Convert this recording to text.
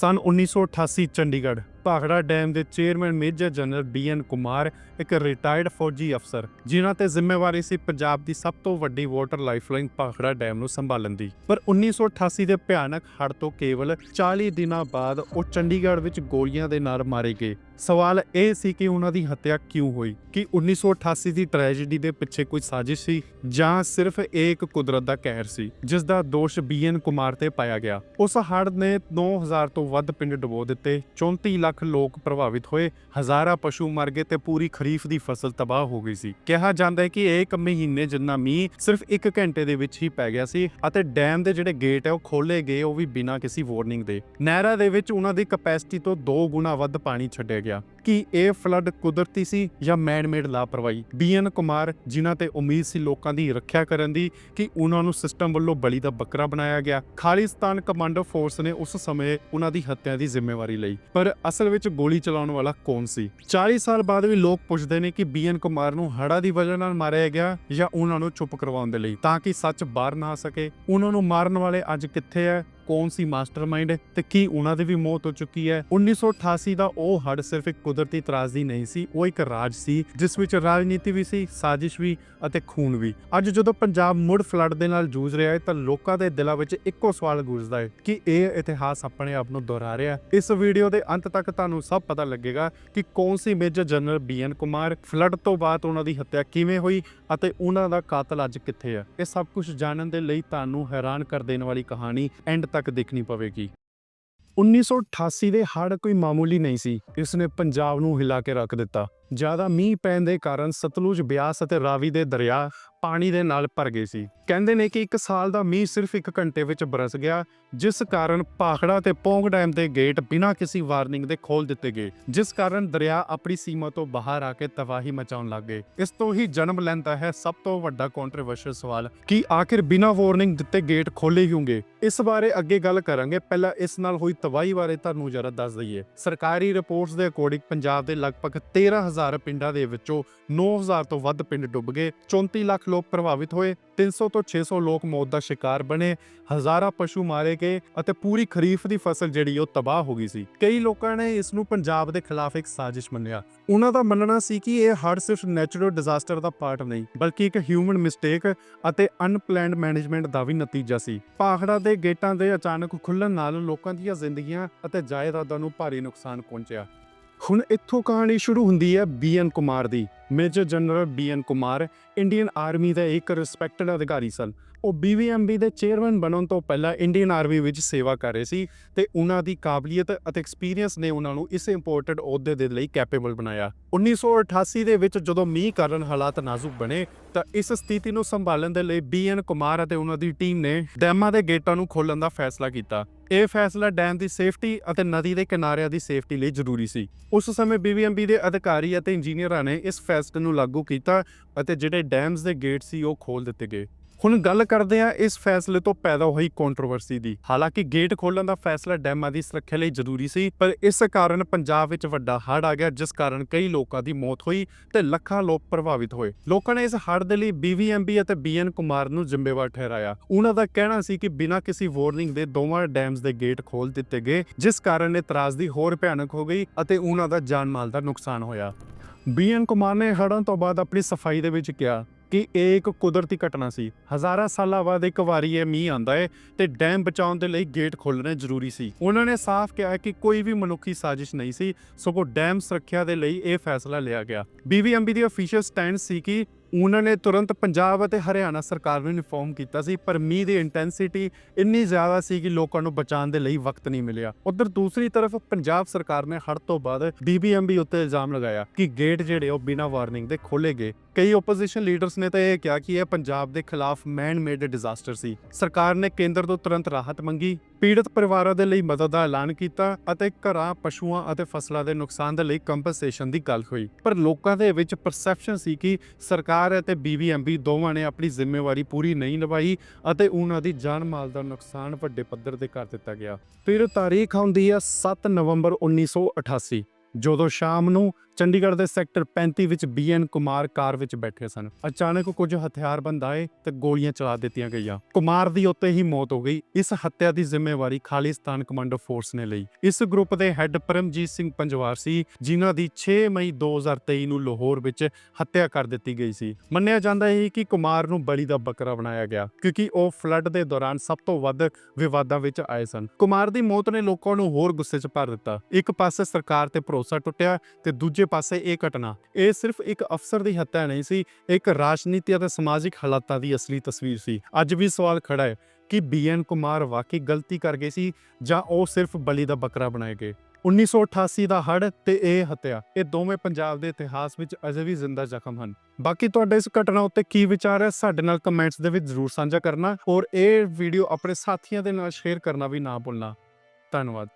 ਸਨ 1988 Chandigarh. Bhakra dam ਦੇ chairman major general B N Kumar, ਇੱਕ retired ਫੌਜੀ ਅਫਸਰ, ਜਿਨ੍ਹਾਂ ਤੇ ਜ਼ਿੰਮੇਵਾਰੀ ਸੀ ਪੰਜਾਬ ਦੀ ਸਭ ਤੋਂ ਵੱਡੀ ਵਾਟਰ ਲਾਈਫਲਾਈਨ ਭਾਖੜਾ ਡੈਮ ਨੂੰ ਸੰਭਾਲਣ ਦੀ। ਪਰ 1988 ਦੇ ਭਿਆਨਕ ਹੜ੍ਹ ਤੋਂ ਕੇਵਲ 40 ਦਿਨਾਂ ਬਾਅਦ ਉਹ ਚੰਡੀਗੜ੍ਹ ਵਿੱਚ ਗੋਲੀਆਂ ਦੇ ਨਾਲ ਮਾਰੇ ਗਏ। ਸਵਾਲ ਇਹ ਸੀ ਕਿ ਉਹਨਾਂ ਦੀ ਹੱਤਿਆ ਕਿਉਂ ਹੋਈ? ਕਿ 1988 ਦੀ ਟ੍ਰੈਜੇਡੀ ਦੇ ਪਿੱਛੇ ਕੋਈ ਸਾਜ਼ਿਸ਼ ਸੀ? ਜਾਂ ਸਿਰਫ ਇਹ ਇੱਕ ਕੁਦਰਤ ਦਾ ਕਹਿਰ ਸੀ, ਜਿਸ ਦਾ ਦੋਸ਼ ਬੀਐਨ ਕੁਮਾਰ ਤੇ ਪਾਇਆ ਗਿਆ? ਉਸ ਹੜ੍ਹ ਨੇ 9000 ਤੋਂ ਵੱਧ ਪਿੰਡ ਡੁਬੋ ਦਿੱਤੇ 34 ਲੱਖ ਲੋਕ ਪ੍ਰਭਾਵਿਤ ਹੋਏ, ਹਜ਼ਾਰਾਂ ਪਸ਼ੂ ਮਰ ਗਏ ਤੇ ਪੂਰੀ ਖਰੀਫ ਦੀ ਫਸਲ ਤਬਾਹ ਹੋ ਗਈ ਸੀ। ਕਿਹਾ ਜਾਂਦਾ ਹੈ ਕਿ ਇੱਕ ਮਹੀਨੇ ਜਿੰਨਾ ਮੀਂਹ ਸਿਰਫ 1 ਘੰਟੇ ਦੇ ਵਿੱਚ ਹੀ ਪੈ ਗਿਆ ਸੀ ਅਤੇ ਡੈਮ ਦੇ ਜਿਹੜੇ ਗੇਟ ਹੈ ਉਹ ਖੋਲੇ ਗਏ, ਉਹ ਵੀ ਬਿਨਾਂ ਕਿਸੇ ਵਾਰਨਿੰਗ ਦੇ। ਨਹਿਰਾਂ ਦੇ ਵਿੱਚ ਉਹਨਾਂ ਦੀ ਕਪੈਸਿਟੀ ਤੋਂ 2 ਗੁਣਾ ਵੱਧ ਪਾਣੀ ਛੱਡਿਆ ਗਿਆ। ਕਿ ਇਹ ਫਲੱਡ ਕੁਦਰਤੀ ਸੀ ਜਾਂ ਮੈਨਮੇਡ ਲਾਪਰਵਾਹੀ? ਬੀਐਨ ਕੁਮਾਰ, ਜਿਨ੍ਹਾਂ ਤੇ ਉਮੀਦ ਸੀ ਲੋਕਾਂ ਦੀ ਰੱਖਿਆ ਕਰਨ ਦੀ ਕਿ ਉਹਨਾਂ ਨੂੰ ਸਿਸਟਮ ਵੱਲੋਂ ਬਲੀ ਦਾ ਬੱਕਰਾ ਬਣਾਇਆ ਗਿਆ। ਖਾਲਿਸਤਾਨ ਕਮਾਂਡੋ ਫੋਰਸ ਨੇ ਉਸ ਸਮੇਂ ਉਹਨਾਂ ਦੀ ਹੱਤਿਆ ਦੀ ਜ਼ਿੰਮੇਵਾਰੀ ਲਈ। ਪਰ ਅਸਲ ਵਿੱਚ ਗੋਲੀ ਚਲਾਉਣ ਵਾਲਾ ਕੌਣ ਸੀ? 40 ਸਾਲ ਬਾਅਦ ਵੀ ਲੋਕ ਪੁੱਛਦੇ ਨੇ ਕਿ ਬੀਐਨ ਕੁਮਾਰ ਨੂੰ ਹੜਾ ਦੀ ਵਜ੍ਹਾ ਨਾਲ ਮਾਰਿਆ ਗਿਆ ਜਾਂ ਉਹਨਾਂ ਨੂੰ ਚੁੱਪ ਕਰਵਾਉਣ ਦੇ ਲਈ, ਤਾਂ ਕਿ ਸੱਚ ਬਾਹਰ ਨਾ ਆ ਸਕੇ। ਉਹਨਾਂ ਨੂੰ ਮਾਰਨ ਵਾਲੇ ਅੱਜ ਕਿੱਥੇ ਹੈ ਕੌਣ ਸੀ ਮਾਸਟਰਮਾਈਂਡ ਤੇ ਕੀ ਉਹਨਾਂ ਦੀ ਵੀ ਮੌਤ ਹੋ ਚੁੱਕੀ ਹੈ? 1988 ਦਾ ਉਹ ਹੜ ਸਿਰਫ ਇੱਕ ਕੁਦਰਤੀ ਤਰਾਜ਼ਦੀ ਨਹੀਂ ਸੀ, ਉਹ ਇੱਕ ਰਾਜ ਸੀ, ਜਿਸ ਵਿੱਚ ਰਾਜਨੀਤੀ ਵੀ ਸੀ, ਸਾਜ਼ਿਸ਼ ਵੀ ਅਤੇ ਖੂਨ ਵੀ। ਅੱਜ ਜਦੋਂ ਪੰਜਾਬ ਮੁੜ ਫਲੱਡ ਦੇ ਨਾਲ ਜੂਝ ਰਿਹਾ ਹੈ ਤਾਂ ਲੋਕਾਂ ਦੇ ਦਿਲਾਂ ਵਿੱਚ ਇੱਕੋ ਸਵਾਲ ਗੂੰਜਦਾ ਹੈ ਕਿ ਇਹ ਇਤਿਹਾਸ ਆਪਣੇ ਆਪ ਨੂੰ ਦੁਹਰਾ ਰਿਹਾ ਹੈ। ਇਸ ਵੀਡੀਓ ਦੇ ਅੰਤ ਤੱਕ ਤੁਹਾਨੂੰ ਸਭ ਪਤਾ ਲੱਗੇਗਾ ਕਿ ਕੌਣ ਸੀ major general BN Kumar, flood ਤੋਂ ਬਾਅਦ ਉਹਨਾਂ ਦੀ ਹੱਤਿਆ ਕਿਵੇਂ ਹੋਈ ਅਤੇ ਉਹਨਾਂ ਦਾ ਕਾਤਲ ਅੱਜ ਕਿੱਥੇ ਹੈ। ਇਹ ਸਭ ਕੁਝ ਜਾਣਨ ਦੇ ਲਈ ਤੁਹਾਨੂੰ ਹੈਰਾਨ ਕਰ ਦੇਣ ਵਾਲੀ ਕਹਾਣੀ ਐਂਡ ਤੱਕ ਦੇਖਣੀ ਪਵੇਗੀ। 1988 ਦੇ ਹੜ੍ਹ ਕੋਈ ਮਾਮੂਲੀ ਨਹੀਂ ਸੀ। ਇਸ ਨੇ ਪੰਜਾਬ ਨੂੰ ਹਿਲਾ ਕੇ ਰੱਖ ਦਿੱਤਾ। ਜ਼ਿਆਦਾ ਮੀਂਹ ਪੈਣ ਦੇ ਕਾਰਨ ਸਤਲੁਜ ਬਿਆਸ ਅਤੇ ਰਾਵੀ ਦੇ ਦਰਿਆ ਪਾਣੀ ਦੇ ਨਾਲ ਭਰ ਗਏ ਸੀ। ਕਹਿੰਦੇ ਨੇ ਕਿ ਇੱਕ ਸਾਲ ਦਾ ਮੀਂਹ ਸਿਰਫ ਇੱਕ ਘੰਟੇ ਵਿੱਚ ਬਰਸ ਗਿਆ, ਜਿਸ ਕਾਰਨ ਭਾਖੜਾ ਤੇ ਪੌਂਗ ਡੈਮ ਦੇ ਗੇਟ ਬਿਨਾਂ ਕਿਸੇ ਵਾਰਨਿੰਗ ਦੇ ਖੋਲ ਦਿੱਤੇ ਗਏ, ਜਿਸ ਕਾਰਨ ਦਰਿਆ ਆਪਣੀ ਸੀਮਾ ਤੋਂ ਬਾਹਰ ਆ ਕੇ ਤਬਾਹੀ ਮਚਾਉਣ ਲੱਗ ਗਏ। ਇਸ ਤੋਂ ਹੀ ਜਨਮ ਲੈਂਦਾ ਹੈ ਸਭ ਤੋਂ ਵੱਡਾ ਕੰਟਰੋਵਰਸ਼ੀਅਲ ਸਵਾਲ ਕਿ ਆਖਿਰ ਬਿਨਾਂ ਵਾਰਨਿੰਗ ਦਿੱਤੇ ਗੇਟ ਖੋਲੇ ਕਿਉਂਗੇ ਇਸ ਬਾਰੇ ਅੱਗੇ ਗੱਲ ਕਰਾਂਗੇ। ਪਹਿਲਾਂ ਇਸ ਨਾਲ ਹੋਈ ਤਬਾਹੀ ਬਾਰੇ ਤੁਹਾਨੂੰ ਜਰਾ ਦੱਸ ਦਈਏ। ਸਰਕਾਰੀ ਰਿਪੋਰਟਸ ਦੇ ਅਕੋਰਡਿੰਗ ਪੰਜਾਬ ਦੇ ਲਗਭਗ 13000 ਪਿੰਡਾਂ ਦੇ ਵਿੱਚੋਂ 9000 ਤੋਂ ਵੱਧ ਪਿੰਡ ਡੁੱਬ ਗਏ। 34 ਲੱਖ ਲੋਕ ਪ੍ਰਭਾਵਿਤ ਹੋਏ 300 ਤੋਂ 600 ਲੋਕ ਮੌਤ ਦਾ ਸ਼ਿਕਾਰ ਬਣੇ, ਹਜ਼ਾਰਾਂ ਪਸ਼ੂ ਮਾਰੇ ਗਏ ਅਤੇ ਪੂਰੀ ਖਰੀਫ ਦੀ ਫਸਲ ਜਿਹੜੀ ਉਹ ਤਬਾਹ ਹੋ ਗਈ ਸੀ। ਕਈ ਲੋਕਾਂ ਨੇ ਇਸ ਨੂੰ ਪੰਜਾਬ ਦੇ ਖਿਲਾਫ ਇੱਕ ਸਾਜ਼ਿਸ਼ ਮੰਨਿਆ। ਉਹਨਾਂ ਦਾ ਮੰਨਣਾ ਸੀ ਕਿ ਇਹ ਹੜ੍ਹ ਸਿਰਫ ਨੈਚੁਰਲ ਡਿਜ਼ਾਸਟਰ ਦਾ ਪਾਰਟ ਨਹੀਂ, ਬਲਕਿ ਇੱਕ ਹਿਊਮਨ ਮਿਸਟੇਕ ਅਤੇ ਅਨਪਲੈਨਡ ਮੈਨੇਜਮੈਂਟ ਦਾ ਵੀ ਨਤੀਜਾ ਸੀ। ਭਾਖੜਾ ਦੇ ਗੇਟਾਂ ਦੇ ਅਚਾਨਕ ਖੁੱਲਣ ਨਾਲ ਲੋਕਾਂ ਦੀਆਂ ਜ਼ਿੰਦਗੀਆਂ ਅਤੇ ਜਾਇਦਾਦਾਂ ਨੂੰ ਭਾਰੀ ਨੁਕਸਾਨ ਪਹੁੰਚਿਆ। ਹੁਣ ਇੱਥੋਂ ਕਹਾਣੀ ਸ਼ੁਰੂ ਹੁੰਦੀ ਹੈ ਬੀਐਨ ਕੁਮਾਰ ਦੀ। Major general BN Kumar, Indian army ਦੇ ਇੱਕ ਰਿਸਪੈਕਟਡ ਅਧਿਕਾਰੀ ਸਨ। ਉਹ ਬੀਵੀਐਮਬੀ ਦੇ ਚੇਅਰਮੈਨ ਬਣਨ ਤੋਂ ਪਹਿਲਾਂ ਇੰਡੀਅਨ ਆਰਮੀ ਵਿੱਚ ਸੇਵਾ ਕਰ ਰਹੇ ਸੀ ਤੇ ਉਹਨਾਂ ਦੀ ਕਾਬਲੀਅਤ ਅਤੇ ਐਕਸਪੀਰੀਅੰਸ ਨੇ ਉਹਨਾਂ ਨੂੰ ਇਸ ਇੰਪੋਰਟੈਂਟ ਅਹੁਦੇ ਦੇ ਲਈ ਕੈਪੇਬਲ ਬਣਾਇਆ। 1988 ਦੇ ਵਿੱਚ ਜਦੋਂ ਮੀਂਹ ਕਾਰਨ ਹਾਲਾਤ ਨਾਜ਼ੁਕ ਬਣੇ, ਤਾਂ ਇਸ ਸਥਿਤੀ ਨੂੰ ਸੰਭਾਲਣ ਦੇ ਲਈ ਬੀਐਨ ਕੁਮਾਰ ਅਤੇ ਉਹਨਾਂ ਦੀ ਟੀਮ ਨੇ ਡੈਮਾਂ ਦੇ ਗੇਟਾਂ ਨੂੰ ਖੋਲਣ ਦਾ ਫੈਸਲਾ ਕੀਤਾ। ਇਹ ਫੈਸਲਾ ਡੈਮ ਦੀ ਸੇਫਟੀ ਅਤੇ ਨਦੀ ਦੇ ਕਿਨਾਰਿਆਂ ਦੀ ਸੇਫਟੀ ਲਈ ਜ਼ਰੂਰੀ ਸੀ। ਉਸ ਸਮੇਂ ਬੀਵੀਐਮਬੀ ਦੇ ਅਧਿਕਾਰੀ ਅਤੇ ਇੰਜੀਨੀਅਰਾਂ ਨੇ ਇਸ ਫੈਸਲੇ ਨੂੰ ਲਾਗੂ ਕੀਤਾ ਅਤੇ ਜਿਹੜੇ ਡੈਮਸ ਦੇ ਗੇਟ ਸੀ ਉਹ ਖੋਲ ਦਿੱਤੇ ਗਏ। ਹੁਣ ਗੱਲ ਕਰਦੇ ਆ ਇਸ ਫੈਸਲੇ ਤੋਂ ਪੈਦਾ ਹੋਈ ਕੰਟਰੋਵਰਸੀ ਦੀ। ਹਾਲਾਂਕਿ ਗੇਟ ਖੋਲਣ ਦਾ ਫੈਸਲਾ ਡੈਮਾਂ ਦੀ ਸੁਰੱਖਿਆ ਲਈ ਜ਼ਰੂਰੀ ਸੀ, ਪਰ ਇਸ ਕਾਰਨ ਪੰਜਾਬ ਵਿੱਚ ਵੱਡਾ ਹੜ੍ਹ ਆ ਗਿਆ, ਜਿਸ ਕਾਰਨ ਕਈ ਲੋਕਾਂ ਦੀ ਮੌਤ ਹੋਈ ਤੇ ਲੱਖਾਂ ਲੋਕ ਪ੍ਰਭਾਵਿਤ ਹੋਏ। ਲੋਕਾਂ ਨੇ ਇਸ ਹੜ੍ਹ ਦੇ ਲਈ ਬੀਵੀਐਮਬੀ ਅਤੇ ਬੀਐਨ ਕੁਮਾਰ ਨੂੰ ਜ਼ਿੰਮੇਵਾਰ ਠਹਿਰਾਇਆ। ਉਹਨਾਂ ਦਾ ਕਹਿਣਾ ਸੀ ਕਿ ਬਿਨਾਂ ਕਿਸੇ ਵਾਰਨਿੰਗ ਦੇ ਦੋਵਾਂ ਡੈਮਸ ਦੇ ਗੇਟ ਖੋਲ ਦਿੱਤੇ ਗਏ, ਜਿਸ ਕਾਰਨ ਇਹ ਤਰਾਸਦੀ ਹੋਰ ਭਿਆਨਕ ਹੋ ਗਈ ਅਤੇ ਉਹਨਾਂ ਦਾ ਜਾਨ ਮਾਲ ਦਾ ਨੁਕਸਾਨ ਹੋਇਆ। ਬੀਐਨ ਕੁਮਾਰ ਨੇ ਹੜ੍ਹਾਂ ਤੋਂ ਬਾਅਦ ਆਪਣੀ ਸਫ਼ਾਈ ਦੇ ਵਿੱਚ ਕਿਹਾ ਕਿ ਇਹ ਇੱਕ ਕੁਦਰਤੀ ਘਟਨਾ ਸੀ। ਹਜ਼ਾਰਾਂ ਸਾਲਾਂ ਬਾਅਦ ਇੱਕ ਵਾਰੀ ਇਹ ਮੀਂਹ ਆਂਦਾ ਹੈ ਤੇ ਡੈਮ ਬਚਾਉਣ ਦੇ ਲਈ ਗੇਟ ਖੋਲਣੇ ਜ਼ਰੂਰੀ ਸੀ। ਉਹਨਾਂ ਨੇ ਸਾਫ਼ ਕਿਹਾ ਕਿ ਕੋਈ ਵੀ ਮਨੁੱਖੀ ਸਾਜ਼ਿਸ਼ ਨਹੀਂ ਸੀ, ਸਗੋਂ ਡੈਮ ਸੁਰੱਖਿਆ ਦੇ ਲਈ ਇਹ ਫੈਸਲਾ ਲਿਆ ਗਿਆ। ਬੀਵੀਐਮਬੀ ਦੀ ਅਫੀਸ਼ੀਅਲ ਸਟੈਂਡ ਸੀ ਕਿ ਉਹਨਾਂ ਨੇ ਤੁਰੰਤ ਪੰਜਾਬ ਅਤੇ ਹਰਿਆਣਾ ਸਰਕਾਰ ਨੂੰ ਇਨਫੋਰਮ ਕੀਤਾ ਸੀ, ਪਰ ਮੀਂਹ ਦੀ ਇੰਟੈਂਸਿਟੀ ਇੰਨੀ ਜ਼ਿਆਦਾ ਸੀ ਕਿ ਲੋਕਾਂ ਨੂੰ ਬਚਾਉਣ ਦੇ ਲਈ ਵਕਤ ਨਹੀਂ ਮਿਲਿਆ। ਉਧਰ ਦੂਸਰੀ ਤਰਫ ਪੰਜਾਬ ਸਰਕਾਰ ਨੇ ਹੜ੍ਹ ਤੋਂ ਬਾਅਦ ਬੀਬੀਐਮਬੀ ਉੱਤੇ ਇਲਜ਼ਾਮ ਲਗਾਇਆ ਕਿ ਗੇਟ ਜਿਹੜੇ ਉਹ ਬਿਨਾਂ ਵਾਰਨਿੰਗ ਦੇ ਖੋਲੇ ਗਏ। ਕਈ ਆਪੋਜੀਸ਼ਨ ਲੀਡਰਸ ਨੇ ਤਾਂ ਇਹ ਕਿਹਾ ਕਿ ਇਹ ਪੰਜਾਬ ਦੇ ਖਿਲਾਫ ਮੈਨ ਮੇਡ ਡਿਜ਼ਾਸਟਰ ਸੀ। ਸਰਕਾਰ ਨੇ ਕੇਂਦਰ ਤੋਂ ਤੁਰੰਤ ਰਾਹਤ ਮੰਗੀ ਪੀੜਤ ਪਰਿਵਾਰਾਂ ਦੇ ਲਈ ਮਦਦ ਦਾ ਐਲਾਨ ਕੀਤਾ ਅਤੇ ਘਰਾਂ, ਪਸ਼ੂਆਂ ਅਤੇ ਫਸਲਾਂ ਦੇ ਨੁਕਸਾਨ ਦੇ ਲਈ ਕੰਪਨਸੇਸ਼ਨ ਦੀ ਗੱਲ ਹੋਈ। ਪਰ ਲੋਕਾਂ ਦੇ ਵਿੱਚ ਪਰਸੈਪਸ਼ਨ ਸੀ ਕਿ ਸਰਕਾਰ ਅਤੇ ਬੀਬੀਐਮਬੀ ਦੋਵਾਂ ਨੇ ਆਪਣੀ ਜ਼ਿੰਮੇਵਾਰੀ ਪੂਰੀ ਨਹੀਂ ਨਿਭਾਈ ਅਤੇ ਉਹਨਾਂ ਦੀ ਜਾਨ ਮਾਲ ਦਾ ਨੁਕਸਾਨ ਵੱਡੇ ਪੱਧਰ ਤੇ ਕਰ ਦਿੱਤਾ ਗਿਆ। ਫਿਰ ਤਾਰੀਖ ਆਉਂਦੀ ਹੈ 7 ਨਵੰਬਰ 1988 ਜਦੋਂ ਸ਼ਾਮ ਨੂੰ ਚੰਡੀਗੜ੍ਹ ਦੇ ਸੈਕਟਰ 35 ਵਿੱਚ ਬੀਐਨ ਕੁਮਾਰ ਕਾਰ ਵਿੱਚ ਬੈਠੇ ਸਨ। ਅਚਾਨਕ ਕੁਝ ਹਥਿਆਰਬੰਦ ਆਏ ਤੇ ਗੋਲੀਆਂ ਚਲਾ ਦਿੱਤੀਆਂ ਗਈਆਂ। ਕੁਮਾਰ ਦੀ ਉੱਤੇ ਹੀ ਮੌਤ ਹੋ ਗਈ। ਇਸ ਹੱਤਿਆ ਦੀ ਜ਼ਿੰਮੇਵਾਰੀ ਖਾਲਿਸਤਾਨ ਕਮਾਂਡੋ ਫੋਰਸ ਨੇ ਲਈ। ਇਸ ਗਰੁੱਪ ਦੇ ਹੈੱਡ ਪਰਮਜੀਤ ਸਿੰਘ ਪੰਜਵਾਰ ਸੀ, ਜਿਨ੍ਹਾਂ ਦੀ 6 ਮਈ 2023 ਨੂੰ ਲਾਹੌਰ ਵਿੱਚ ਹੱਤਿਆ ਕਰ ਦਿੱਤੀ ਗਈ ਸੀ। ਮੰਨਿਆ ਜਾਂਦਾ ਹੈ ਕਿ ਕੁਮਾਰ ਨੂੰ ਬਲੀ ਦਾ ਬੱਕਰਾ ਬਣਾਇਆ ਗਿਆ, ਕਿਉਂਕਿ ਉਹ ਫਲੱਡ ਦੇ ਦੌਰਾਨ ਸਭ ਤੋਂ ਵੱਧ ਵਿਵਾਦਾਂ ਵਿੱਚ ਆਏ ਸਨ। ਕੁਮਾਰ ਦੀ ਮੌਤ ਨੇ ਲੋਕਾਂ ਨੂੰ ਹੋਰ ਗੁੱਸੇ 'ਚ ਭਰ ਦਿੱਤਾ। ਇੱਕ ਪਾਸੇ ਸਰਕਾਰ ਤੇ ਭਰੋਸਾ ਟੁੱਟਿਆ ਤੇ ਦੂਜੇ ਪਾਸੇ ਇਹ ਘਟਨਾ। ਇਹ ਸਿਰਫ ਇੱਕ ਅਫਸਰ ਦੀ ਹੱਤਿਆ ਨਹੀਂ ਸੀ, ਇੱਕ ਰਾਜਨੀਤੀ ਅਤੇ ਸਮਾਜਿਕ ਹਾਲਾਤਾਂ ਦੀ ਅਸਲੀ ਤਸਵੀਰ ਸੀ। ਅੱਜ ਵੀ ਸਵਾਲ ਖੜਾ ਹੈ ਕਿ ਬੀਐਨ ਕੁਮਾਰ ਵਾਕਈ ਗਲਤੀ ਕਰ ਗਏ ਸੀ ਜਾਂ ਉਹ ਸਿਰਫ ਬਲੀ ਦਾ ਬੱਕਰਾ ਬਣਾਏ ਗਏ। 1988 ਦਾ ਹੜ ਤੇ ਇਹ ਹੱਤਿਆ, ਇਹ ਦੋਵੇਂ ਪੰਜਾਬ ਦੇ ਇਤਿਹਾਸ ਵਿੱਚ ਅਜੇ ਵੀ ਜ਼ਿੰਦਾ ਜ਼ਖਮ ਹਨ। ਬਾਕੀ ਤੁਹਾਡੇ ਇਸ ਘਟਨਾ ਉੱਤੇ ਕੀ ਵਿਚਾਰ ਹੈ, ਸਾਡੇ ਨਾਲ ਕਮੈਂਟਸ ਦੇ ਵਿੱਚ ਜ਼ਰੂਰ ਸਾਂਝਾ ਕਰਨਾ ਔਰ ਇਹ ਵੀਡੀਓ ਆਪਣੇ ਸਾਥੀਆਂ ਦੇ ਨਾਲ ਸ਼ੇਅਰ ਕਰਨਾ ਵੀ ਨਾ ਭੁੱਲਣਾ। ਧੰਨਵਾਦ।